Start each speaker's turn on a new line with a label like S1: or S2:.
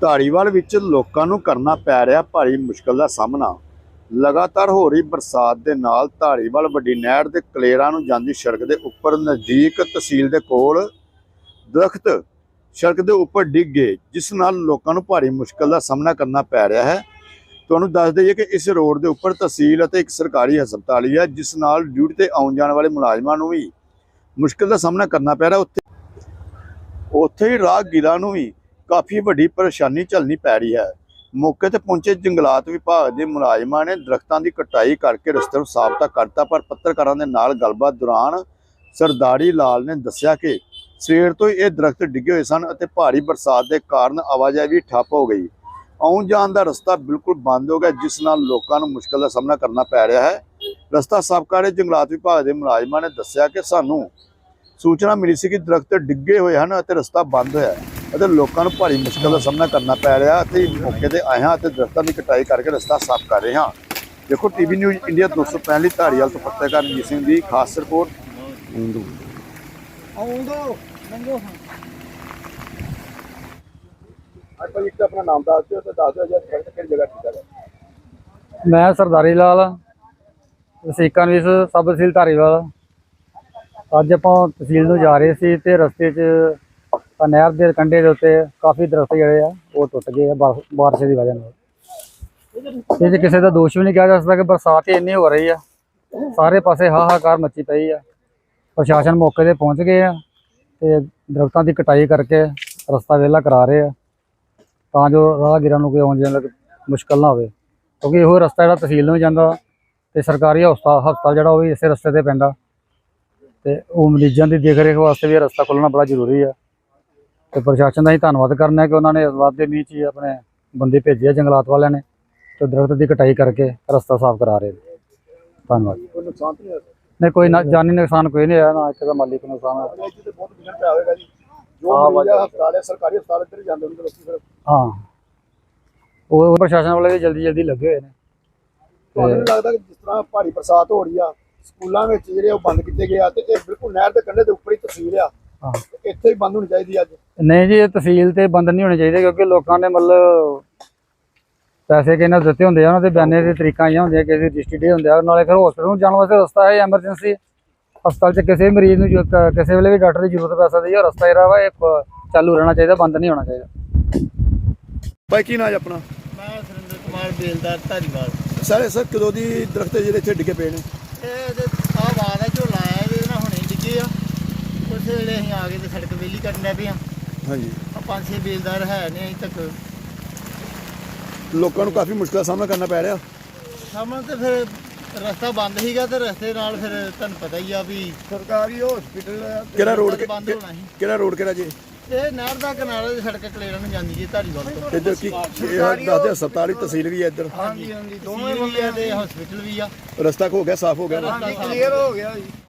S1: ਧਾਰੀਵਾਲ ਵਿੱਚ ਲੋਕਾਂ ਨੂੰ ਕਰਨਾ ਪੈ ਰਿਹਾ ਭਾਰੀ ਮੁਸ਼ਕਲ ਦਾ ਸਾਹਮਣਾ। ਲਗਾਤਾਰ ਹੋ ਰਹੀ ਬਰਸਾਤ ਦੇ ਨਾਲ ਧਾਰੀਵਾਲ ਵੱਡੀ ਨਹਿਰ ਦੇ ਕਲੇਰਾਂ ਨੂੰ ਜਾਂਦੀ ਸੜਕ ਦੇ ਉੱਪਰ ਨਜ਼ਦੀਕ ਤਹਿਸੀਲ ਦੇ ਕੋਲ ਦਰਖਤ ਸੜਕ ਦੇ ਉੱਪਰ ਡਿੱਗ ਗਏ, ਜਿਸ ਨਾਲ ਲੋਕਾਂ ਨੂੰ ਭਾਰੀ ਮੁਸ਼ਕਲ ਦਾ ਸਾਹਮਣਾ ਕਰਨਾ ਪੈ ਰਿਹਾ ਹੈ। ਤੁਹਾਨੂੰ ਦੱਸ ਦਈਏ ਕਿ ਇਸ ਰੋਡ ਦੇ ਉੱਪਰ ਤਹਿਸੀਲ ਅਤੇ ਇੱਕ ਸਰਕਾਰੀ ਹਸਪਤਾਲ ਹੀ ਹੈ, ਜਿਸ ਨਾਲ ਡਿਊਟੀ ਤੇ ਆਉਣ ਜਾਣ ਵਾਲੇ ਮੁਲਾਜ਼ਮਾਂ ਨੂੰ ਵੀ ਮੁਸ਼ਕਲ ਦਾ ਸਾਹਮਣਾ ਕਰਨਾ ਪੈ ਰਿਹਾ। ਉੱਥੇ ਉੱਥੇ ਹੀ ਰਾਹਗੀਰਾਂ ਨੂੰ ਵੀ ਕਾਫੀ ਵੱਡੀ ਪਰੇਸ਼ਾਨੀ ਝੱਲਣੀ ਪੈ ਰਹੀ ਹੈ। ਮੌਕੇ ਤੇ ਪਹੁੰਚੇ ਜੰਗਲਾਤ ਵਿਭਾਗ ਦੇ ਮੁਲਾਜ਼ਮਾਂ ਨੇ ਦਰਖਤਾਂ ਦੀ ਕਟਾਈ ਕਰਕੇ ਰਸਤੇ ਨੂੰ ਸਾਫ਼ ਤਾਂ ਕਰਤਾ, ਪਰ ਪੱਤਰਕਾਰਾਂ ਦੇ ਨਾਲ ਗੱਲਬਾਤ ਦੌਰਾਨ ਸਰਦਾਰੀ ਲਾਲ ਨੇ ਦੱਸਿਆ ਕਿ ਸਵੇਰ ਤੋਂ ਹੀ ਇਹ ਦਰਖਤ ਡਿੱਗੇ ਹੋਏ ਸਨ ਅਤੇ ਭਾਰੀ ਬਰਸਾਤ ਦੇ ਕਾਰਨ ਆਵਾਜਾਈ ਵੀ ਠੱਪ ਹੋ ਗਈ। ਆਉਣ ਜਾਣ ਦਾ ਰਸਤਾ ਬਿਲਕੁਲ ਬੰਦ ਹੋ ਗਿਆ, ਜਿਸ ਨਾਲ ਲੋਕਾਂ ਨੂੰ ਮੁਸ਼ਕਲ ਦਾ ਸਾਹਮਣਾ ਕਰਨਾ ਪੈ ਰਿਹਾ ਹੈ। ਰਸਤਾ ਸਾਫ਼ ਕਰ ਰਹੇ ਜੰਗਲਾਤ ਵਿਭਾਗ ਦੇ ਮੁਲਾਜ਼ਮਾਂ ਨੇ ਦੱਸਿਆ ਕਿ ਸਾਨੂੰ ਸੂਚਨਾ ਮਿਲੀ ਸੀ ਕਿ ਦਰਖਤ ਡਿੱਗੇ ਹੋਏ ਹਨ ਅਤੇ ਰਸਤਾ ਬੰਦ ਹੋਇਆ ਹੈ। ਅਤੇ ਲੋਕਾਂ ਨੂੰ ਭਾਰੀ ਮੁਸ਼ਕਲ ਦਾ ਸਾਹਮਣਾ ਕਰਨਾ ਪੈ ਰਿਹਾ ਅਤੇ ਮੌਕੇ ਤੇ ਆਏ ਹਾਂ ਅਤੇ ਦਰਖਤਾਂ ਦੀ ਕਟਾਈ ਕਰਕੇ ਰਸਤਾ ਸਾਫ਼ ਕਰ ਰਹੇ ਹਾਂ। ਦੇਖੋ ਟੀਵੀ ਨਿਊਜ਼ ਇੰਡੀਆ 265 ਧਾਰੀਵਾਲ ਤੋਂ ਪੱਤਰਕਾਰ ਰਣਜੀਤ ਸਿੰਘ ਦੀ ਖਾਸ ਰਿਪੋਰਟ।
S2: ਆਉਂਦੋ ਲੰਘੋ
S1: ਆਪਾਂ ਇੱਕ ਆਪਣਾ ਨਾਮ ਦੱਸ ਦਿਓ ਤੇ ਦੱਸ ਦਿਓ ਜੀ ਕਿਹੜੀ ਜਗ੍ਹਾ ਠੀਕ ਹੈ
S3: ਮੈਂ ਸਰਦਾਰੀ ਲਾਲ ਵਸੀਕਾਂ ਵਿੱਚ ਸਬ ਤਹਿਸੀਲ ਧਾਰੀਵਾਲ। ਅੱਜ ਆਪਾਂ ਤਹਿਸੀਲ ਨੂੰ ਜਾ ਰਹੇ ਸੀ ਤੇ ਰਸਤੇ 'ਚ ਤਾਂ ਨਹਿਰ ਦੇ ਕੰਢੇ ਦੇ ਉੱਤੇ ਕਾਫੀ ਦਰਖਤ ਜਿਹੜੇ ਆ, ਉਹ ਟੁੱਟ ਗਏ ਆ ਬਾਰ- ਬਾਰਿਸ਼ ਦੀ ਵਜ੍ਹਾ ਨਾਲ। ਇਹ 'ਚ ਕਿਸੇ ਦਾ ਦੋਸ਼ ਵੀ ਨਹੀਂ ਕਿਹਾ ਜਾ ਸਕਦਾ ਕਿ ਬਰਸਾਤ ਹੀ ਇੰਨੀ ਹੋ ਰਹੀ ਆ। ਸਾਰੇ ਪਾਸੇ ਹਾਹਾਕਾਰ ਮੱਚੀ ਪਈ ਆ। ਪ੍ਰਸ਼ਾਸਨ ਮੌਕੇ ਤੇ ਪਹੁੰਚ ਗਏ ਆ ਤੇ ਦਰਖਤਾਂ ਦੀ ਕਟਾਈ ਕਰਕੇ ਰਸਤਾ ਵਿਹਲਾ ਕਰਾ ਰਹੇ ਆ। ਤਾਂ ਜੋ ਰਾਹਗੀਰਾਂ ਨੂੰ ਕੋਈ ਆਉਣ ਜਾਣ ਲੱਗ ਮੁਸ਼ਕਲ ਨਾ ਹੋਵੇ। ਕਿਉਂਕਿ ਇਹੋ ਰਸਤਾ ਜਿਹੜਾ ਤਹਿਸੀਲ ਨੂੰ ਜਾਂਦਾ ਤੇ ਸਰਕਾਰੀ ਹਸਪਤਾਲ ਹਸਪਤਾਲ ਜਿਹੜਾ ਉਹ ਵੀ ਇਸੇ ਰਸਤੇ ਤੇ ਪੈਂਦਾ। ਤੇ ਉਹ ਮਰੀਜ਼ਾਂ ਦੀ ਦੇਖ ਰੇਖ ਵਾਸਤੇ ਵੀ ਇਹ ਰਸਤਾ ਖੋਲ੍ਹਣਾ ਬੜਾ ਜ਼ਰੂਰੀ ਆ। ਤੇ ਪ੍ਰਸ਼ਾਸਨ ਦਾ ਹੀ ਧੰਨਵਾਦ ਕਰਨਾ ਹੈ ਕਿ ਉਹਨਾਂ ਨੇ ਵਾਦ ਦੇ ਨੀਚ ਹੀ ਆਪਣੇ ਬੰਦੇ ਭੇਜੇ ਆ ਜੰਗਲਾਤ ਵਾਲਿਆਂ ਨੇ ਤੇ ਦਰਖਤ ਦੀ ਕਟਾਈ ਕਰਕੇ ਰਸਤਾ ਸਾਫ਼ ਕਰਾ ਰਹੇ ਨੇ। ਧੰਨਵਾਦ।
S1: ਕੋਈ ਨੁਕਸਾਨ ਨਹੀਂ ਹੋਇਆ
S3: ਨਹੀਂ ਕੋਈ ਨਾ ਜਾਨੀ ਨੁਕਸਾਨ ਕੋਈ ਨਹੀਂ ਆਇਆ ਨਾ ਇੱਥੇ ਦਾ ਮਾਲੀ ਨੂੰ ਨੁਕਸਾਨ ਹੋਇਆ।
S1: ਇੱਥੇ ਤੇ ਬਹੁਤ ਵਿਗੜ ਪਿਆ ਹੋਵੇਗਾ ਜੀ। ਜੋ
S3: ਹਾਂ,
S1: ਮਰੀਜ਼ ਆ। ਹਸਪਤਾਲ ਹੈ ਸਰਕਾਰੀ ਹਸਪਤਾਲ ਇੱਧਰ ਹੀ ਜਾਂਦੇ ਹੁੰਦੇ ਲੋਕੀ ਫਿਰ।
S3: ਹਾਂ। ਉਹ ਉਹ ਪ੍ਰਸ਼ਾਸਨ ਵਾਲੇ ਵੀ ਜਲਦੀ ਜਲਦੀ ਲੱਗੇ ਹੋਏ ਨੇ।
S1: ਤੁਹਾਨੂੰ ਨਹੀਂ ਲੱਗਦਾ ਕਿ ਜਿਸ ਤਰ੍ਹਾਂ ਭਾਰੀ ਬਰਸਾਤ ਹੋ ਰਹੀ ਆ ਸਕੂਲਾਂ ਵਿੱਚ ਜਿਹੜੇ ਉਹ ਬੰਦ ਕੀਤੇ ਗਏ ਆ ਤੇ ਇਹ ਬਿਲਕੁਲ ਨਹਿਰ ਦੇ ਕੰਢੇ ਦੇ ਉੱਪਰ ਹੀ ਤਹਿਸੀਲ ਆ।
S3: ਹਾਂ।
S1: ਤੇ ਇੱਥੇ ਹੀ ਬੰਦ ਹੋਣੀ ਚਾਹੀਦੀ ਅੱਜ?
S3: ਨਹੀਂ ਜੀ ਇਹ ਤਹਿਸੀਲ ਤੇ ਬੰਦ ਨਹੀਂ ਹੋਣੇ ਚਾਹੀਦੇ ਕਿਉਂਕਿ ਲੋਕਾਂ ਨੇ ਮਤਲਬ ਪੈਸੇ ਕਿਹਨਾਂ ਦਿੱਤੇ ਹੁੰਦੇ ਆ ਉਹਨਾਂ ਦੇ ਬਿਆਨੇ ਦੇ ਤਰੀਕਾਂ ਆਈਆਂ ਹੁੰਦੀਆਂ ਕਿਸੇ ਰਜਿਸਟਰੀ ਡੇ ਹੁੰਦੇ ਆ ਨਾਲੇ ਫਿਰ ਹਸਪੀਟਲ ਨੂੰ ਜਾਣ ਵਾਸਤੇ ਰਸਤਾ ਹੈ ਐਮਰਜੈਂਸੀ ਹਸਪਤਾਲ 'ਚ ਕਿਸੇ ਮਰੀਜ਼ ਨੂੰ ਕਿਸੇ ਵੇਲੇ ਵੀ ਡਾਕਟਰ ਦੀ ਜ਼ਰੂਰਤ ਪੈ ਸਕਦੀ ਹੈ ਉਹ ਰਸਤਾ ਜਿਹੜਾ ਵਾ ਇਹ ਚਾਲੂ ਰਹਿਣਾ ਚਾਹੀਦਾ ਬੰਦ ਨਹੀਂ ਹੋਣਾ ਚਾਹੀਦਾ।
S1: ਬਾਈ ਕੀ ਨਾਮ ਹੈ ਆਪਣਾ?
S2: ਮੈਂ ਸੁਰਿੰਦਰ ਕੁਮਾਰ ਬੇਲਦਾਰ ਧਾਰੀਵਾਲ।
S1: ਸਾਰੇ ਸਰ ਕਦੋਂ ਦੀ ਦਰਖਤ ਜਿਹੜੇ ਇੱਥੇ ਡਿੱਗੇ ਪਏ ਨੇ
S2: ਇਹ ਇਹਦੇ ਆ ਬਾਦ ਹੈ ਝੋਲਾ ਆਇਆ ਇਹਦੇ ਨਾਲ ਹੁਣੇ ਡਿੱਗੇ ਆ ਉਸ ਵੇਲੇ ਅਸੀਂ ਆ ਗਏ ਤੇ ਸੜਕ ਵੇਲੀ ਕਰਨ ਲੱਗ ਪਏ ਆ
S1: ਹਾਂਜੀ।
S2: ਆ ਪੰਜ ਛੇ ਬੇਲਦਾਰ ਹੈ ਨੇ ਅਜੇ ਤੱਕ।
S1: ਲੋਕਾਂ ਨੂੰ ਕਾਫੀ ਮੁਸ਼ਕਲ ਦਾ ਸਾਹਮਣਾ ਕਰਨਾ ਪੈ ਰਿਹਾ।
S2: ਸਾਹਮਣੇ ਤੇ ਫਿਰ ਰਸਤਾ ਬੰਦ ਸੀਗਾ ਤੇ ਰਸਤੇ ਨਾਲ ਫਿਰ ਤੁਹਾਨੂੰ ਪਤਾ ਹੀ ਆ ਵੀ ਸਰਕਾਰੀ ਹਸਪੀਟਲ
S1: ਕਿਹੜਾ ਰੋਡ
S2: ਬੰਦ ਹੋਣਾ ਸੀ।
S1: ਕਿਹੜਾ ਰੋਡ ਕਿਹੜਾ ਜੀ?
S2: ਇਹ ਨਹਿਰ ਦਾ ਕਿਨਾਰਾ ਦੀ ਸੜਕ ਕਲੇਰਾਂ ਨੂੰ ਜਾਂਦੀ ਜੀ ਧਾਰੀਵਾਲ ਤੋਂ।
S1: ਇੱਧਰ ਕੀ ਇਹ ਦੱਸਦੇ ਹਸਪਤਾਲ ਹੀ ਤਹਿਸੀਲ ਵੀ ਹੈ ਇੱਧਰ।
S2: ਹਾਂਜੀ ਹਾਂਜੀ ਦੋਵੇਂ ਆ ਤੇ ਹਸਪੀਟਲ ਵੀ ਆ।
S1: ਰਸਤਾ ਹੋ ਗਿਆ ਸਾਫ਼ ਹੋ ਗਿਆ।
S2: ਰਸਤਾ ਕਲੀਅਰ ਹੋ ਗਿਆ ਜੀ।